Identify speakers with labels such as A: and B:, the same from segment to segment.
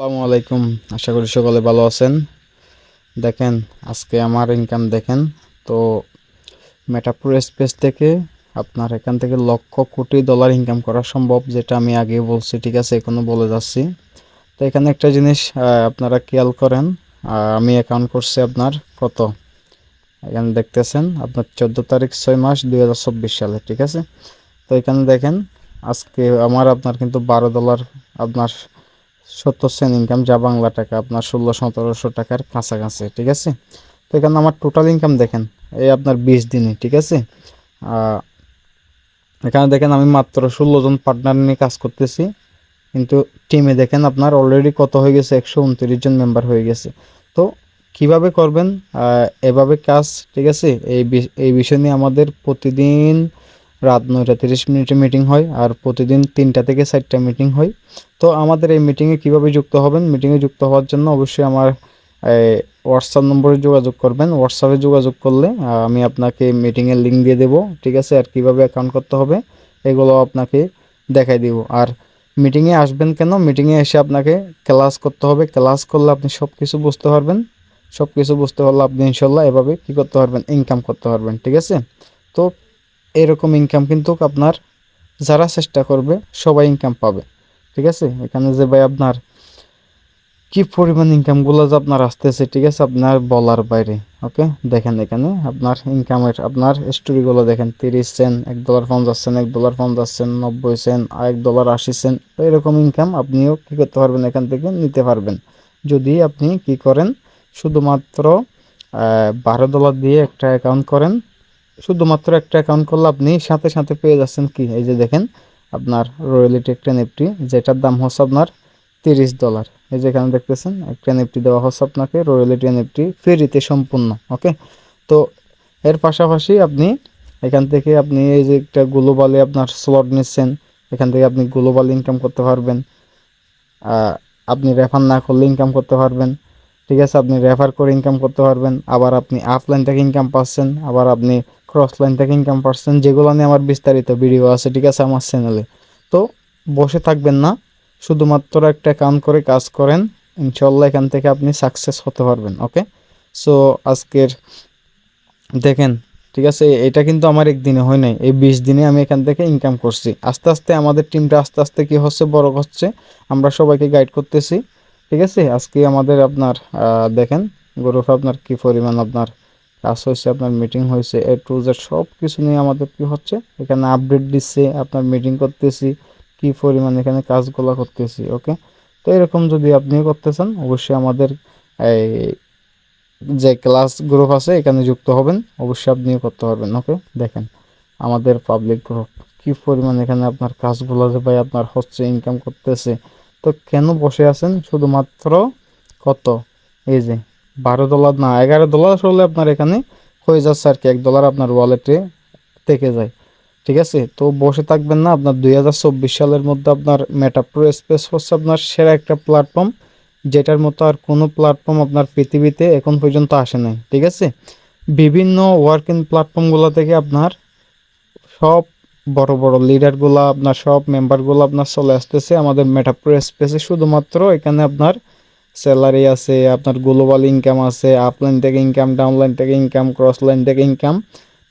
A: আসসালামু আলাইকুম। আশা করি সকলে ভালো আছেন। দেখেন, আজকে আমার ইনকাম দেখেন। তো মেটাপুর স্পেস থেকে আপনার এখান থেকে লক্ষ কোটি ডলার ইনকাম করা সম্ভব, যেটা আমি আগে বলছি, ঠিক আছে? এখনও বলে যাচ্ছি। তো এখানে একটা জিনিস আপনারা খেয়াল করেন। আমি অ্যাকাউন্ট করছি আপনার কত? এখানে দেখতেছেন, আপনার চোদ্দ তারিখ ছয় মাস দুই হাজার চব্বিশ সালে, ঠিক আছে? তো এখানে দেখেন, আজকে আমার আপনার কিন্তু বারো ডলার আপনার সত্তর সেন্ট ইনকাম যা বাংলা টাকা, আপনার ষোলো, সতেরোশো টাকার কাছাকাছি, ঠিক আছে? তো এখানে আমার টোটাল ইনকাম দেখেন, এই আপনার বিশ দিনে, ঠিক আছে? এখানে দেখেন আমি মাত্র ষোলো জন পার্টনার নিয়ে কাজ করতেছি, কিন্তু টিমে দেখেন আপনার অলরেডি কত হয়ে গেছে? একশো উনত্রিশ জন মেম্বার হয়ে গেছে। তো কীভাবে করবেন? এভাবে কাজ, ঠিক আছে? এই এই বিষয় নিয়ে আমাদের প্রতিদিন রাত নয়টা তিরিশ মিনিটে মিটিং হয় আর প্রতিদিন তিনটা থেকে চারটা মিটিং হয়। তো আমাদের এই মিটিংয়ে কীভাবে যুক্ত হবেন? মিটিংয়ে যুক্ত হওয়ার জন্য অবশ্যই আমার হোয়াটসঅ্যাপ নম্বরে যোগাযোগ করবেন। হোয়াটসঅ্যাপে যোগাযোগ করলে আমি আপনাকে মিটিংয়ের লিঙ্ক দিয়ে দেবো। ঠিক আছে? আর কীভাবে অ্যাকাউন্ট করতে হবে, এগুলো আপনাকে দেখাই দিব। আর মিটিংয়ে আসবেন কেন? মিটিংয়ে এসে আপনাকে ক্লাস করতে হবে। ক্লাস করলে আপনি সব কিছু বুঝতে পারবেন। সব কিছু বুঝতে পারলে আপনি ইনশাল্লাহ এভাবে কী করতে পারবেন? ইনকাম করতে পারবেন। ঠিক আছে? তো এরকম ইনকাম কিন্তু আপনার যারা চেষ্টা করবে, সবাই ইনকাম পাবে। ঠিক আছে? এখানে যে ভাই আপনার কি পরিমাণ ইনকামগুলো যে আপনার আসতেছে, ঠিক আছে? আপনার বলার বাইরে ওকে দেখেন এখানে আপনার ইনকামের আপনার স্টোরিগুলো দেখেন, তিরিশ সেন্ট এক ডলার পঞ্চাশ সেন্ট এক ডলার পঞ্চাশ সেন্ট নব্বই সেন্ট এক ডলার আশি সেন্ট তো এরকম ইনকাম আপনিও কী করতে পারবেন এখান থেকে নিতে পারবেন। যদি আপনি কি করেন, শুধুমাত্র বারো ডলার দিয়ে একটা অ্যাকাউন্ট করেন শুধুমাত্র একটা অ্যাকাউন্ট করলে আপনি সাথে সাথে পেয়ে যাচ্ছেন কি? এই যে দেখেন, আপনার রয়্যালিটি একটা নিফটি যেটার দাম হচ্ছে আপনার তিরিশ ডলার এই যে এখানে দেখতেছেন, একটা নিফটি দেওয়া হচ্ছে আপনাকে রয়্যালিটি নিফটি ফ্রিতে সম্পূর্ণ ওকে তো এর পাশাপাশি আপনি এখান থেকে আপনি এই যে একটা গ্লোবালে আপনার স্লট নিচ্ছেন, এখান থেকে আপনি গ্লোবাল ইনকাম করতে পারবেন। আপনি রেফার না করলে ইনকাম করতে পারবেন, ঠিক আছে? আপনি রেফার করে ইনকাম করতে পারবেন। আবার আপনি আপলাইন থেকে ইনকাম পাচ্ছেন, আবার আপনি ক্রস লাইন থেকে ইনকাম পাচ্ছেন যেগুলো নিয়ে আমার বিস্তারিত ভিডিও আছে, ঠিক আছে, আমার চ্যানেলে তো বসে থাকবেন না, শুধুমাত্র একটা অ্যাকাউন্ট করে কাজ করেন ইনশাল্লাহ এখান থেকে আপনি সাকসেস হতে পারবেন ওকে সো আজকের, দেখেন, ঠিক আছে, এটা কিন্তু আমার একদিনে হয় নাই, এই বিশ দিনে আমি এখান থেকে ইনকাম করছি। আস্তে আস্তে আমাদের টিমটা আস্তে আস্তে কি হচ্ছে, বড় হচ্ছে, আমরা সবাইকে গাইড করতেছি, ঠিক আছে? আজকে আমাদের আপনার দেখেন গ্রুপে আপনার কি পরিমাণ আপনার কাজ হয়েছে আপনার মিটিং হয়েছে এ টু জেড সব কিছু নিয়ে আমাদের কি হচ্ছে? এখানে আপডেট দিচ্ছে, আপনার মিটিং করতেছি, কি পরিমাণ এখানে কাজগুলো করতেছি ওকে তো এরকম যদি আপনিও করতে চান অবশ্যই আমাদের এই যে ক্লাস গ্রুপ আছে, এখানে যুক্ত হবেন, অবশ্যই আপনিও করতে পারবেন ওকে দেখেন, আমাদের পাবলিক গ্রুপ কি পরিমাণ এখানে আপনার কাজগুলো যে ভাই আপনার হচ্ছে ইনকাম করতেছে, তো কেন বসে আছেন? শুধুমাত্র কত? এই যে বারো ডলার না, এগারো ডলার হলে আপনার এখানে হয়ে যাচ্ছে আর কি, এক ডলার আপনার ওয়ালেটে থেকে যায়, ঠিক আছে? তো বসে থাকবেন না, আপনার দুই হাজার চব্বিশ সালের মধ্যে আপনার মেটাপ্রো স্পেস হচ্ছে আপনার সেরা একটা প্ল্যাটফর্ম যেটার মতো আর কোনো প্ল্যাটফর্ম আপনার পৃথিবীতে এখন পর্যন্ত আসে নাই, ঠিক আছে? বিভিন্ন ওয়ার্কিং প্ল্যাটফর্মগুলো থেকে আপনার সব বড় বড় লিডারগুলো আপনার সব মেম্বারগুলো আপনার চলে আসতেছে আমাদের মেটাপ্রো স্পেসে শুধুমাত্র এখানে আপনার স্যালারি আছে, আপনার গ্লোবাল ইনকাম আছে আপলাইন থেকে ইনকাম ডাউনলাইন থেকে ইনকাম ক্রস লাইন থেকে ইনকাম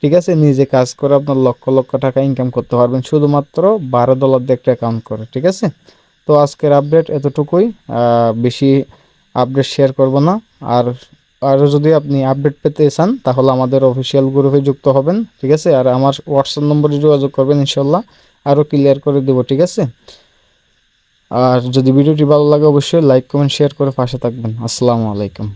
A: ঠিক আছে? নিজে কাজ করে আপনার লক্ষ লক্ষ টাকা ইনকাম করতে পারবেন। শুধুমাত্র বারো ডলার দিয়ে একটা অ্যাকাউন্ট করে, ঠিক আছে? তো আজকের আপডেট এতটুকুই। বেশি আপডেট শেয়ার করব না। আর আরও যদি আপনি আপডেট পেতে চান, তাহলে আমাদের অফিসিয়াল গ্রুপে যুক্ত হবেন, ঠিক আছে? আর আমার হোয়াটসঅ্যাপ নম্বরে যোগাযোগ করবেন, ইনশাল্লাহ। আরও ক্লিয়ার করে দেবো, ঠিক আছে? আর যদি ভিডিওটি ভালো লাগে অবশ্যই লাইক কমেন্ট শেয়ার করে পাশে থাকবেন। আসসালামু আলাইকুম।